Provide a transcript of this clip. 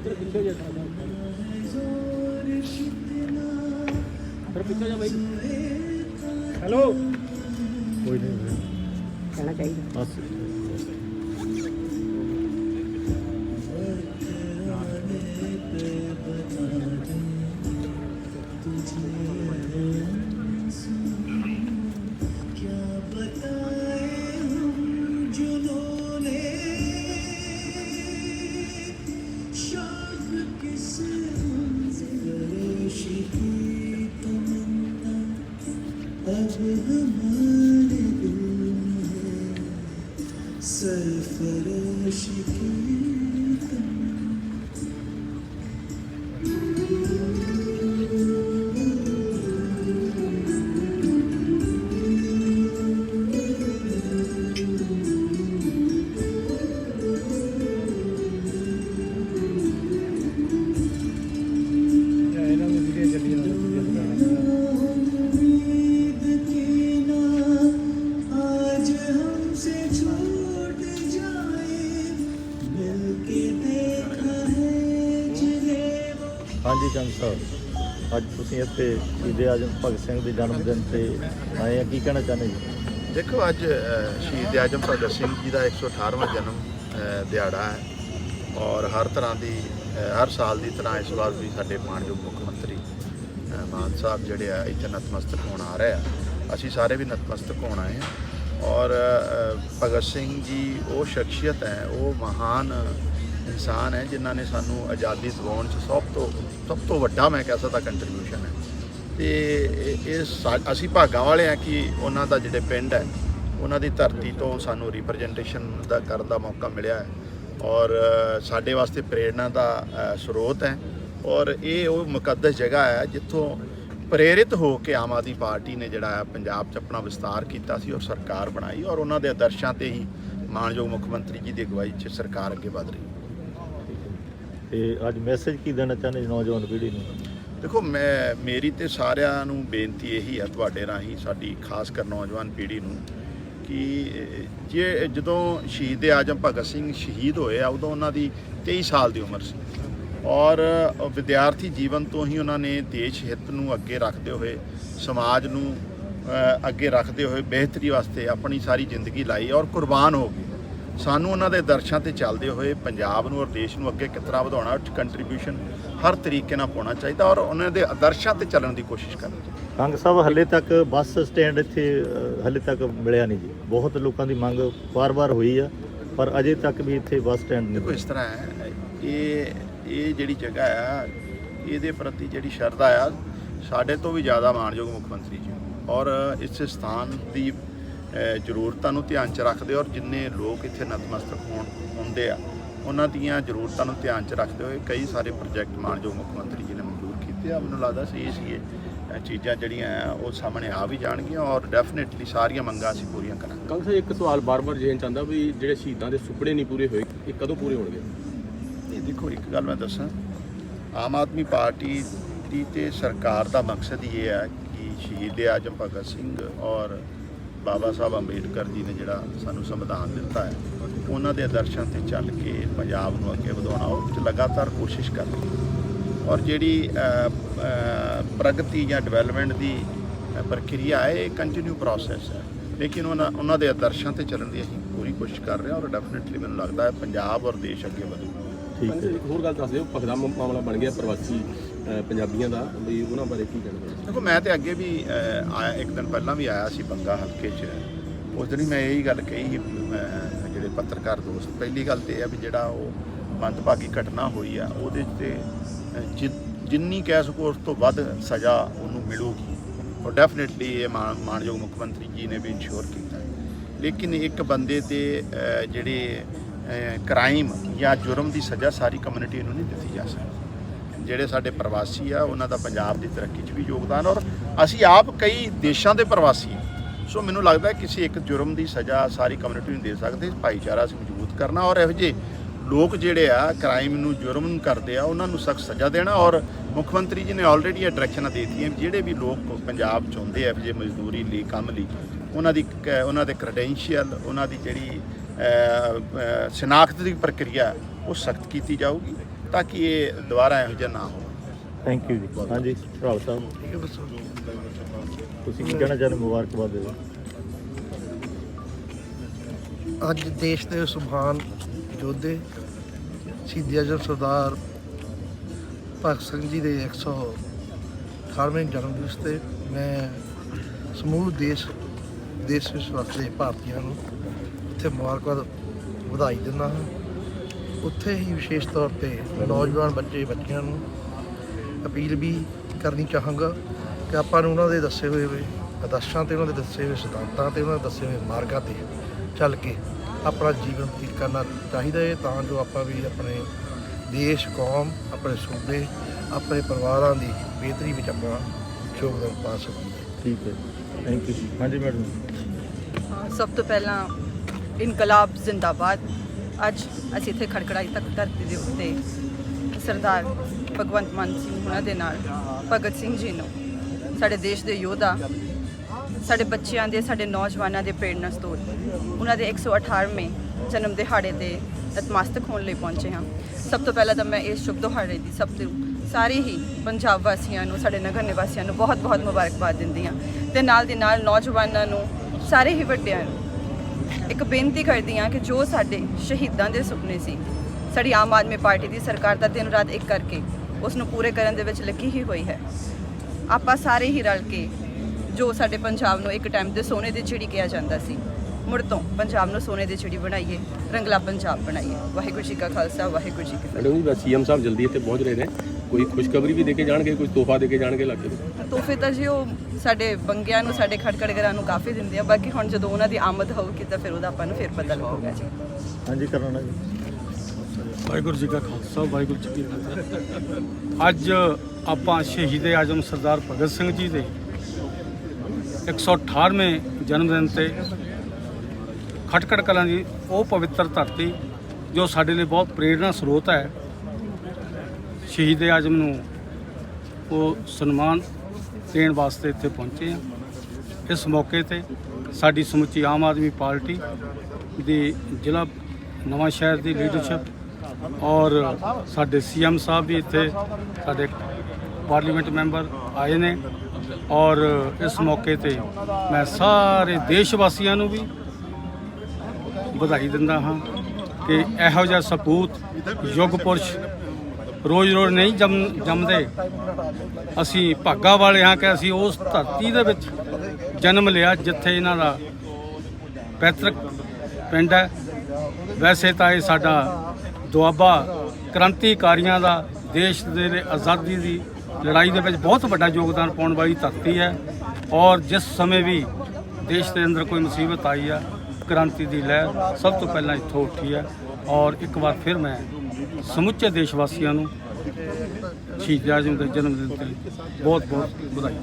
ਤੇਰੇ ਪਿੱਛੇ ਜਾ ਫਿਰ ਪਿੱਛੇ ਜਾ ਬਾਈ। ਹੈਲੋ। ਕੋਈ ਨਹੀਂ। ਕਹਿਣਾ ਚਾਹੀਦਾ। ਬਸ। ਹਾਂਜੀ ਚੰਦ ਸਾਹਿਬ, ਅੱਜ ਤੁਸੀਂ ਇੱਥੇ ਸ਼ਹੀਦ ਆਜਮ ਭਗਤ ਸਿੰਘ ਦੇ ਜਨਮ ਦਿਨ ਤੇ ਆਏ ਆ, ਕੀ ਕਹਿਣਾ ਚਾਹੁੰਦੇ ਜੀ? ਦੇਖੋ, ਅੱਜ ਸ਼ਹੀਦ ਆਜਮ ਭਗਤ ਸਿੰਘ ਜੀ ਦਾ 118ਵਾਂ ਜਨਮ ਦਿਹਾੜਾ ਹੈ ਔਰ ਹਰ ਤਰ੍ਹਾਂ ਦੀ ਹਰ ਸਾਲ ਦੀ ਤਰ੍ਹਾਂ ਇਸ ਵਾਰ ਵੀ ਸਾਡੇ ਮਾਨਯੋਗ ਮੁੱਖ ਮੰਤਰੀ ਮਾਨ ਸਾਹਿਬ ਜਿਹੜੇ ਆ, ਇੱਥੇ ਨਤਮਸਤਕ ਹੋਣ ਆ ਰਹੇ ਆ। ਅਸੀਂ ਸਾਰੇ ਵੀ ਨਤਮਸਤਕ ਹੋਣ ਆਏ ਆ ਔਰ ਭਗਤ ਸਿੰਘ ਜੀ, ਉਹ ਸ਼ਖਸੀਅਤ ਹੈ, ਉਹ ਮਹਾਨ ਇਨਸਾਨ ਹੈ ਜਿਨ੍ਹਾਂ ਨੇ ਸਾਨੂੰ ਆਜ਼ਾਦੀ ਦਿਵਾਉਣ 'ਚ ਸਭ ਤੋਂ ਸਭ ਤੋਂ ਵੱਡਾ ਮੈਂ ਕਹਿ ਸਕਦਾ ਕੰਟਰੀਬਿਊਸ਼ਨ ਹੈ। ਤੇ ਇਹ- ਸਾ- ਅਸੀਂ ਭਾਗਾਂ ਵਾਲੇ ਆ ਕਿ ਉਹਨਾਂ ਦਾ ਜਿਹੜੇ ਪਿੰਡ ਹੈ, ਉਹਨਾਂ ਦੀ ਧਰਤੀ ਤੋਂ ਸਾਨੂੰ ਰਿਪਰੈਜ਼ੈਂਟੇਸ਼ਨ ਦਾ, ਕਰਨ ਦਾ ਮੌਕਾ ਮਿਲਿਆ ਹੈ। ਔਰ ਸਾਡੇ ਵਾਸਤੇ ਪ੍ਰੇਰਣਾ ਦਾ ਸਰੋਤ ਹੈ। ਔਰ ਇਹ ਉਹ ਮੁਕੱਦਸ ਜਗ੍ਹਾ ਹੈ ਜਿੱਥੋਂ ਪ੍ਰੇਰਿਤ ਹੋ ਕੇ ਆਮ ਆਦਮੀ ਪਾਰਟੀ ਨੇ ਜਿਹੜਾ ਹੈ ਪੰਜਾਬ 'ਚ ਆਪਣਾ ਵਿਸਤਾਰ ਕੀਤਾ ਸੀ ਔਰ ਸਰਕਾਰ ਬਣਾਈ ਔਰ ਉਹਨਾਂ ਦੇ ਆਦਰਸ਼ਾਂ ਤੇ ਹੀ ਮਾਨਯੋਗ ਮੁੱਖ ਮੰਤਰੀ ਜੀ ਦੀ ਅਗਵਾਈ 'ਚ ਸਰਕਾਰ ਅੱਗੇ ਵਧ ਰਹੀ ਹੈ। ਤੇ ਅੱਜ ਮੈਸੇਜ ਕੀ ਦੇਣਾ ਚਾਹੁੰਦੇ ਨੌਜਵਾਨ ਪੀੜ੍ਹੀ ਨੂੰ? ਦੇਖੋ, ਮੈਂ, ਮੇਰੀ ਤੇ ਸਾਰਿਆਂ ਨੂੰ ਬੇਨਤੀ ਇਹੀ ਹੈ ਤੁਹਾਡੇ ਰਾਹੀਂ, ਸਾਡੀ ਖਾਸ ਕਰ ਨੌਜਵਾਨ ਪੀੜ੍ਹੀ ਨੂੰ, ਕਿ ਜੇ ਜਦੋਂ ਸ਼ਹੀਦ ਆਜਮ ਭਗਤ ਸਿੰਘ ਸ਼ਹੀਦ ਹੋਏ ਆ, ਉਦੋਂ ਉਹਨਾਂ ਦੀ 23 ਸਾਲ ਦੀ ਉਮਰ ਸੀ। ਔਰ ਵਿਦਿਆਰਥੀ ਜੀਵਨ ਤੋਂ ਹੀ ਉਹਨਾਂ ਨੇ ਦੇਸ਼ ਹਿੱਤ ਨੂੰ ਅੱਗੇ ਰੱਖਦੇ ਹੋਏ, ਸਮਾਜ ਨੂੰ ਅੱਗੇ ਰੱਖਦੇ ਹੋਏ ਬਿਹਤਰੀ ਵਾਸਤੇ ਆਪਣੀ ਸਾਰੀ ਜ਼ਿੰਦਗੀ ਲਾਈ ਔਰ ਕੁਰਬਾਨ ਹੋ ਗਏ। ਸਾਨੂੰ ਉਹਨਾਂ ਦੇ ਦਰਸ਼ਾਂ ਤੇ ਚੱਲਦੇ ਹੋਏ ਪੰਜਾਬ ਨੂੰ ਔਰ ਦੇਸ਼ ਨੂੰ ਅੱਗੇ ਤਰ੍ਹਾਂ ਵਧਾਉਣਾ ਉਹ ਕੰਟਰੀਬਿਊਸ਼ਨ ਹਰ ਤਰੀਕੇ ਨਾਲ ਪਾਉਣਾ ਚਾਹੀਦਾ ਔਰ ਉਹਨਾਂ ਦੇ ਆਦਰਸ਼ਾਂ ਤੇ ਚੱਲਣ ਦੀ ਕੋਸ਼ਿਸ਼ ਕਰਨੀ ਚਾਹੀਦੀ। ਕੰਗ ਸਾਹਿਬ ਹੱਲੇ ਤੱਕ ਬੱਸ ਸਟੈਂਡ ਇੱਥੇ ਹੱਲੇ ਤੱਕ ਮਿਲਿਆ ਨਹੀਂ ਜੀ। ਬਹੁਤ ਲੋਕਾਂ ਦੀ ਮੰਗ ਵਾਰ-ਵਾਰ ਹੋਈ ਆ ਪਰ ਅਜੇ ਤੱਕ ਵੀ ਇੱਥੇ ਬੱਸ ਸਟੈਂਡ ਦੇਖੋ ਨਹੀਂ ਇਸ ਤਰ੍ਹਾਂ ਹੈ ਇਹ ਇਹ ਜਿਹੜੀ ਜਗ੍ਹਾ ਆ ਇਹਦੇ ਪ੍ਰਤੀ ਜਿਹੜੀ ਸ਼ਰਧਾ ਆ ਸਾਡੇ ਤੋਂ ਵੀ ਜ਼ਿਆਦਾ ਮਾਣਯੋਗ ਮੁੱਖ ਮੰਤਰੀ ਜੀ। ਔਰ ਇਸ ਸਥਾਨ ਦੀ ਜ਼ਰੂਰਤਾਂ ਨੂੰ ਧਿਆਨ 'ਚ ਰੱਖਦੇ ਔਰ ਜਿੰਨੇ ਲੋਕ ਇੱਥੇ ਨਤਮਸਤਕ ਹੋਣ ਹੁੰਦੇ ਆ ਉਹਨਾਂ ਦੀਆਂ ਜ਼ਰੂਰਤਾਂ ਨੂੰ ਧਿਆਨ 'ਚ ਰੱਖਦੇ ਹੋਏ ਕਈ ਸਾਰੇ ਪ੍ਰੋਜੈਕਟ ਮਾਣਯੋਗ ਮੁੱਖ ਮੰਤਰੀ ਜੀ ਨੇ ਮਨਜ਼ੂਰ ਕੀਤੇ ਆ। ਮੈਨੂੰ ਲੱਗਦਾ ਸੀ ਇਹ ਸੀ ਇਹ ਚੀਜ਼ਾਂ ਜਿਹੜੀਆਂ ਆ ਉਹ ਸਾਹਮਣੇ ਆ ਵੀ ਜਾਣਗੀਆਂ ਔਰ ਡੈਫੀਨਿਟਲੀ ਸਾਰੀਆਂ ਮੰਗਾਂ ਅਸੀਂ ਪੂਰੀਆਂ ਕਰਾਂਗੇ। ਕੰਗ ਸਾਹਿਬ ਇੱਕ ਸਵਾਲ ਬਾਰ-ਬਾਰ ਜੇਨ ਚਾਹੁੰਦਾ ਵੀ ਜਿਹੜੇ ਸ਼ਹੀਦਾਂ ਦੇ ਸੁਪਨੇ ਨਹੀਂ ਪੂਰੇ ਹੋਏ ਇਹ ਕਦੋਂ ਪੂਰੇ ਹੋਣਗੇ? ਇਹ ਦੇਖੋ ਇੱਕ ਗੱਲ ਮੈਂ ਦੱਸਾਂ। ਆਮ ਆਦਮੀ ਪਾਰਟੀ ਦੀ ਤੇ ਸਰਕਾਰ ਦਾ ਮਕਸਦ ਇਹ ਹੈ ਕਿ ਸ਼ਹੀਦ ਆਜਮ ਭਗਤ ਸਿੰਘ ਔਰ ਬਾਬਾ ਸਾਹਿਬ ਅੰਬੇਡਕਰ ਜੀ ਨੇ ਜਿਹੜਾ ਸਾਨੂੰ ਸੰਵਿਧਾਨ ਦਿੱਤਾ ਹੈ, ਉਹਨਾਂ ਦੇ ਆਦਰਸ਼ਾਂ ਤੇ ਚੱਲ ਕੇ ਪੰਜਾਬ ਨੂੰ ਅੱਗੇ ਵਧਾਉਣਾ ਉਹ 'ਚ ਲਗਾਤਾਰ ਕੋਸ਼ਿਸ਼ ਕਰ ਰਹੀ ਹੈ। ਔਰ ਜਿਹੜੀ ਪ੍ਰਗਤੀ ਜਾਂ ਡਿਵੈਲਪਮੈਂਟ ਦੀ ਪ੍ਰਕਿਰਿਆ ਹੈ, ਇਹ ਕੰਟੀਨਿਊ ਪ੍ਰੋਸੈਸ ਹੈ। ਲੇਕਿਨ ਉਹਨਾਂ ਉਹਨਾਂ ਦੇ ਆਦਰਸ਼ਾਂ ਤੇ ਚੱਲਣ ਦੀ ਅਸੀਂ ਪੂਰੀ ਕੋਸ਼ਿਸ਼ ਕਰ ਰਹੇ ਹਾਂ ਔਰ ਡੈਫੀਨਿਟਲੀ ਮੈਨੂੰ ਲੱਗਦਾ ਹੈ ਪੰਜਾਬ ਔਰ ਦੇਸ਼ ਅੱਗੇ ਵਧੂਗਾ। ਠੀਕ ਕੰਗ ਹੈ। ਸਾਹਿਬ ਇੱਕ ਹੋਰ ਗੱਲ ਦੱਸ ਦਿਓ ਭਗਦਾ ਮ- ਮਾਮਲਾ ਬਣ ਗਿਆ ਪ੍ਰਵਾਸੀ ਪੰਜਾਬੀਆਂ ਦਾ ਵੀ ਉਹਨਾਂ ਬਾਰੇ ਕੀ ਕਹਿਣਾ ਦੇਖੋ ਮੈਂ ਤੇ ਅੱਗੇ ਵੀ ਆਇਆ ਇੱਕ ਦਿਨ ਪਹਿਲਾਂ ਵੀ ਆਇਆ ਸੀ ਬੰਗਾ ਹਲਕੇ 'ਚ। ਉਸ ਦਿਨ ਮੈਂ ਇਹੀ ਗੱਲ ਕਹੀ ਜਿਹੜੇ ਪੱਤਰਕਾਰ ਦੋਸਤ ਪਹਿਲੀ ਗੱਲ ਤੇ ਇਹ ਆ ਵੀ ਜਿਹੜਾ ਉਹ ਮੰਦਭਾਗੀ ਘਟਨਾ ਹੋਈ ਆ ਉਹਦੇ 'ਚ ਤੇ ਜਿੰਨੀ ਕਹਿ ਸਕੋ ਉਸ ਤੋਂ ਵੱਧ ਸਜ਼ਾ ਉਹਨੂੰ ਮਿਲੂਗੀ। ਔਰ ਡੈਫੀਨਿਟਲੀ ਇਹ ਮਾਣ- ਮਾਣਯੋਗ ਮੁੱਖ ਮੰਤਰੀ ਜੀ ਨੇ ਵੀ ਇਨਸ਼ੋਰ ਕੀਤਾ। ਹੈ ਲੇਕਿਨ ਇੱਕ ਬੰਦੇ ਤੇ ਜਿਹੜੇ ਕ੍ਰਾਈਮ ਜਾਂ ਜੁਰਮ ਦੀ ਸਜ਼ਾ ਸਾਰੀ ਕਮਿਊਨਿਟੀ ਨੂੰ ਨਹੀਂ ਦਿੱਤੀ ਜਾ ਸਕਦੀ ਜਿਹੜੇ ਸਾਡੇ ਪ੍ਰਵਾਸੀ ਆ, ਉਹਨਾਂ ਦਾ ਪੰਜਾਬ ਦੀ ਤਰੱਕੀ 'ਚ ਵੀ ਯੋਗਦਾਨ ਔਰ ਅਸੀਂ ਆਪ ਕਈ ਦੇਸ਼ਾਂ ਦੇ ਪ੍ਰਵਾਸੀ ਹਾਂ। ਸੋ ਮੈਨੂੰ ਲੱਗਦਾ ਹੈ ਕਿਸੇ ਇੱਕ ਜੁਰਮ ਦੀ ਸਜ਼ਾ ਸਾਰੀ ਕਮਿਊਨਿਟੀ ਨੂੰ ਦੇ ਸਕਦੇ, ਭਾਈਚਾਰਾ ਅਸੀਂ ਮਜ਼ਬੂਤ ਕਰਨਾ ਔਰ ਇਹੋ ਜਿਹੇ ਲੋਕ ਜਿਹੜੇ ਆ ਕ੍ਰਾਈਮ ਨੂੰ, ਜੁਰਮ ਨੂੰ ਕਰਦੇ ਆ, ਉਹਨਾਂ ਨੂੰ ਸਖਤ ਸਜ਼ਾ ਦੇਣਾ ਔਰ ਮੁੱਖ ਮੰਤਰੀ ਜੀ ਨੇ ਆਲਰੇਡੀ ਇਹ ਡਾਇਰੈਕਸ਼ਨਾਂ ਦੇ ਦਿੱਤੀਆਂ ਵੀ ਜਿਹੜੇ ਵੀ ਲੋਕ ਪੰਜਾਬ ਚ ਆਉਂਦੇ ਆ, ਇਹੋ ਜਿਹੇ ਮਜ਼ਦੂਰੀ ਲਈ, ਕੰਮ ਲਈ, ਉਹਨਾਂ ਦੀ ਕ- ਉਹਨਾਂ ਦੇ ਕ੍ਰੈਡੈਂਸ਼ੀਅਲ ਉਹਨਾਂ ਦੀ ਜਿਹੜੀ ਸ਼ਨਾਖਤ ਦੀ ਪ੍ਰਕਿਰਿਆ ਉਹ ਸਖਤ ਕੀਤੀ ਜਾਊਗੀ ਤਾਂ ਕਿ ਇਹ ਦੁਬਾਰਾ ਇਹੋ ਜਿਹਾ ਨਾ ਹੋ ਥੈਂਕ ਯੂ ਜੀ। ਹਾਂਜੀ ਰਾਵ ਸਾਹਿਬ। ਤੁਸੀਂ ਕੀ ਕਹਿਣਾ ਚਾਹੁੰਦੇ ਮੁਬਾਰਕਬਾਦ ਦੇ ਅੱਜ ਦੇਸ਼ ਦੇ ਮਹਾਨ ਯੋਧੇ ਸ਼ਹੀਦੀ ਆਜ਼ਮ ਸਰਦਾਰ ਭਗਤ ਸਿੰਘ ਜੀ ਦੇ 118ਵੇਂ ਜਨਮ ਦਿਵਸ ਤੇ ਮੈਂ ਸਮੂਹ ਦੇਸ਼ ਦੇਸ਼ ਵਿੱਚ ਵਸਦੇ ਭਾਰਤੀਆਂ ਨੂੰ ਇੱਥੇ ਮੁਬਾਰਕਬਾਦ ਵਧਾਈ ਦਿੰਦਾ ਹਾਂ। ਉੱਥੇ ਹੀ ਵਿਸ਼ੇਸ਼ ਤੌਰ ਤੇ ਨੌਜਵਾਨ ਬੱਚੇ ਬੱਚਿਆਂ ਨੂੰ ਅਪੀਲ ਵੀ ਕਰਨੀ ਚਾਹਾਂਗਾ ਕਿ ਆਪਾਂ ਨੂੰ ਉਹਨਾਂ ਦੇ ਦੱਸੇ ਹੋਏ ਆਦਰਸ਼ਾਂ ਤੇ ਉਹਨਾਂ ਦੇ ਦੱਸੇ ਹੋਏ ਸਿਧਾਂਤਾਂ ਤੇ ਉਹਨਾਂ ਦੇ ਦੱਸੇ ਹੋਏ ਮਾਰਗਾਂ ਤੇ ਚੱਲ ਕੇ ਆਪਣਾ ਜੀਵਨ ਬਤੀਤ ਕਰਨਾ ਚਾਹੀਦਾ ਹੈ ਤਾਂ ਜੋ ਆਪਾਂ ਵੀ ਆਪਣੇ ਦੇਸ਼ ਕੌਮ ਆਪਣੇ ਸੂਬੇ ਆਪਣੇ ਪਰਿਵਾਰਾਂ ਦੀ ਬਿਹਤਰੀ ਵਿੱਚ ਆਪਣਾ ਯੋਗਦਾਨ ਪਾ ਸਕੀਏ। ਠੀਕ ਹੈ। ਥੈਂਕ ਯੂ ਹਾਂਜੀ ਮੈਡਮ। ਸਭ ਤੋਂ ਪਹਿਲਾਂ ਇਨਕਲਾਬ ਜ਼ਿੰਦਾਬਾਦ। ਅੱਜ ਅਸੀਂ ਇੱਥੇ ਖੜਕੜਾਈ ਤੱਕ ਧਰਤੀ ਦੇ ਉੱਤੇ ਸਰਦਾਰ ਭਗਵੰਤ ਮਾਨ ਸਿੰਘ ਉਹਨਾਂ ਦੇ ਨਾਲ ਭਗਤ ਸਿੰਘ ਜੀ ਨੂੰ, ਸਾਡੇ ਦੇਸ਼ ਦੇ ਯੋਧਾ, ਸਾਡੇ ਬੱਚਿਆਂ ਦੇ, ਸਾਡੇ ਨੌਜਵਾਨਾਂ ਦੇ ਪ੍ਰੇਰਨਾ ਸਰੋਤ ਉਹਨਾਂ ਦੇ 118ਵੇਂ ਜਨਮ ਦਿਹਾੜੇ ਦੇ ਨਤਮਸਤਕ ਹੋਣ ਲਈ ਪਹੁੰਚੇ ਹਾਂ। ਸਭ ਤੋਂ ਪਹਿਲਾਂ ਤਾਂ ਮੈਂ ਇਸ ਸ਼ੁਭ ਦਿਹਾੜੇ ਦੀ ਸਭ ਤੋਂ ਸਾਰੇ ਹੀ ਪੰਜਾਬ ਵਾਸੀਆਂ ਨੂੰ, ਸਾਡੇ ਨਗਰ ਨਿਵਾਸੀਆਂ ਨੂੰ ਬਹੁਤ-ਬਹੁਤ ਮੁਬਾਰਕਬਾਦ ਦਿੰਦੀ ਹਾਂ ਤੇ ਨਾਲ ਦੀ ਨਾਲ ਨੌਜਵਾਨਾਂ ਨੂੰ, ਸਾਰੇ ਹੀ ਵੱਡਿਆਂ ਨੂੰ ਇੱਕ ਬੇਨਤੀ ਕਰਦੀ ਹਾਂ ਕਿ ਜੋ ਸਾਡੇ ਸ਼ਹੀਦਾਂ ਦੇ ਸੁਪਨੇ ਸੀ, ਸਾਡੀ ਆਮ ਆਦਮੀ ਪਾਰਟੀ ਦੀ ਸਰਕਾਰ ਦਾ ਦਿਨ ਰਾਤ ਇੱਕ ਕਰਕੇ ਉਸ ਨੂੰ ਪੂਰੇ ਕਰਨ ਦੇ ਵਿੱਚ ਲੱਗੀ ਹੀ ਹੋਈ ਹੈ। ਆਪਾਂ ਸਾਰੇ ਹੀ ਰਲ ਕੇ ਜੋ ਸਾਡੇ ਪੰਜਾਬ ਨੂੰ ਇੱਕ ਟਾਈਮ ਤੇ ਸੋਨੇ ਦੀ ਚਿੜੀ ਕਿਹਾ ਜਾਂਦਾ ਸੀ, ਮੁੜ ਤੋਂ ਪੰਜਾਬ ਨੂੰ ਸੋਨੇ ਦੀ ਚਿੜੀ ਬਣਾਈਏ, ਰੰਗਲਾ ਪੰਜਾਬ ਬਣਾਈਏ। ਵਾਹਿਗੁਰੂ ਜੀ ਕਾ ਖਾਲਸਾ, ਵਾਹਿਗੁਰੂ ਜੀ ਕੀ ਫਤਿਹ। ਮੈਡਮ ਜੀ ਸੀਐਮ ਸਾਹਿਬ ਜਲਦੀ ਇੱਥੇ ਪਹੁੰਚ ਰਹੇ ਨੇ। ਕੋਈ ਖੁਸ਼ਖਬਰੀ ਵੀ ਦੇ ਕੇ ਜਾਣਗੇ ਕੋਈ ਤੋਹਫਾ ਦੇ ਕੇ ਜਾਣਗੇ ਇਲਾਕੇ ਨੂੰ ਤੋਹਫੇ ਤਾਂ ਜੀ ਉਹ ਸਾਡੇ ਬੰਗਿਆਂ ਨੂੰ ਸਾਡੇ ਖੜਕੜਗਰਾਂ ਨੂੰ ਕਾਫੀ ਦਿੰਦੇ ਆ। ਬਾਕੀ ਹੁਣ ਜਦੋਂ ਉਹਨਾਂ ਦੀ ਆਮਦ ਹੋਊਗੀ ਤਾਂ ਫਿਰ ਉਹਦਾ ਆਪਾਂ ਨੂੰ ਫਿਰ ਪਤਾ ਲੱਗੂਗਾ ਜੀ। ਹਾਂਜੀ ਕਰਨਾ ਜੀ। ਵਾਹਿਗੁਰੂ ਜੀ ਕਾ ਖਾਲਸਾ ਵਾਹਿਗੁਰੂ ਜੀ ਕੀ ਫਤਿਹ। ਅੱਜ ਆਪਾਂ ਸ਼ਹੀਦ ਆਜ਼ਮ ਸਰਦਾਰ ਭਗਤ ਸਿੰਘ ਜੀ ਦੇ 118ਵੇਂ ਜਨਮ ਦਿਨ ਤੇ ਖਟਕੜ ਕਲਾਂ ਦੀ ਉਹ ਪਵਿੱਤਰ ਧਰਤੀ ਜੋ ਸਾਡੇ ਲਈ ਬਹੁਤ ਪ੍ਰੇਰਣਾ ਸਰੋਤ ਹੈ। ਸ਼ਹੀਦ ਆਜ਼ਮ ਨੂੰ ਉਹ ਸਨਮਾਨ ਦੇਣ ਵਾਸਤੇ ਇੱਥੇ ਪਹੁੰਚੇ ਆ ਇਸ ਮੌਕੇ ਤੇ ਸਾਡੀ ਸਮੁੱਚੀ ਆਮ ਆਦਮੀ ਪਾਰਟੀ ਦੀ ਜ਼ਿਲ੍ਹਾ ਨਵਾਂ ਸ਼ਹਿਰ ਦੀ ਲੀਡਰਸ਼ਿਪ ਔਰ ਸਾਡੇ ਸੀਐਮ ਸਾਹਿਬ ਵੀ ਇੱਥੇ ਸਾਡੇ ਪਾਰਲੀਮੈਂਟ ਮੈਂਬਰ ਆਏ ਨੇ ਔਰ ਇਸ ਮੌਕੇ ਤੇ ਮੈਂ ਸਾਰੇ ਦੇਸ਼ ਵਾਸੀਆਂ ਨੂੰ ਵੀ ਵਧਾਈ ਦਿੰਦਾ ਹਾਂ ਕਿ ਇਹੋ ਜਿਹਾ ਸਪੂਤ ਯੁੱਗ ਪੁਰਸ਼ ਰੋਜ਼-ਰੋਜ਼ ਨਹੀਂ ਜੰਮ, ਜੰਮਦੇ। ਅਸੀਂ ਭਾਗਾ ਵਾਲੇ ਹਾਂ ਕਿ ਅਸੀਂ ਉਸ ਧਰਤੀ ਦੇ ਵਿੱਚ ਜਨਮ ਲਿਆ ਜਿੱਥੇ ਇਹਨਾਂ ਦਾ ਪੈਤਰਕ ਪਿੰਡ ਹੈ। ਵੈਸੇ ਤਾਂ ਇਹ ਸਾਡਾ ਦੁਆਬਾ ਕ੍ਰਾਂਤੀਕਾਰੀਆਂ ਦਾ ਦੇਸ਼ ਦੇ ਆਜ਼ਾਦੀ ਦੀ ਲੜਾਈ ਦੇ ਵਿੱਚ ਬਹੁਤ ਵੱਡਾ ਯੋਗਦਾਨ ਪਾਉਣ ਵਾਲੀ ਧਰਤੀ ਹੈ ਔਰ ਜਿਸ ਸਮੇਂ ਵੀ ਦੇਸ਼ ਦੇ ਅੰਦਰ ਕੋਈ ਮੁਸੀਬਤ ਆਈ ਹੈ, ਕ੍ਰਾਂਤੀ ਦੀ ਲਹਿਰ ਸਭ ਤੋਂ ਪਹਿਲਾਂ ਇੱਥੋਂ ਉੱਠੀ ਹੈ ਔਰ ਇੱਕ ਵਾਰ ਫਿਰ ਮੈਂ ਸਮੁੱਚੇ ਦੇਸ਼ ਵਾਸੀਆਂ ਨੂੰ ਸ਼ਹੀਦ ਆਜ਼ਮ ਦੇ ਜਨਮ ਦਿਨ ਤੇ ਬਹੁਤ ਬਹੁਤ ਵਧਾਈ।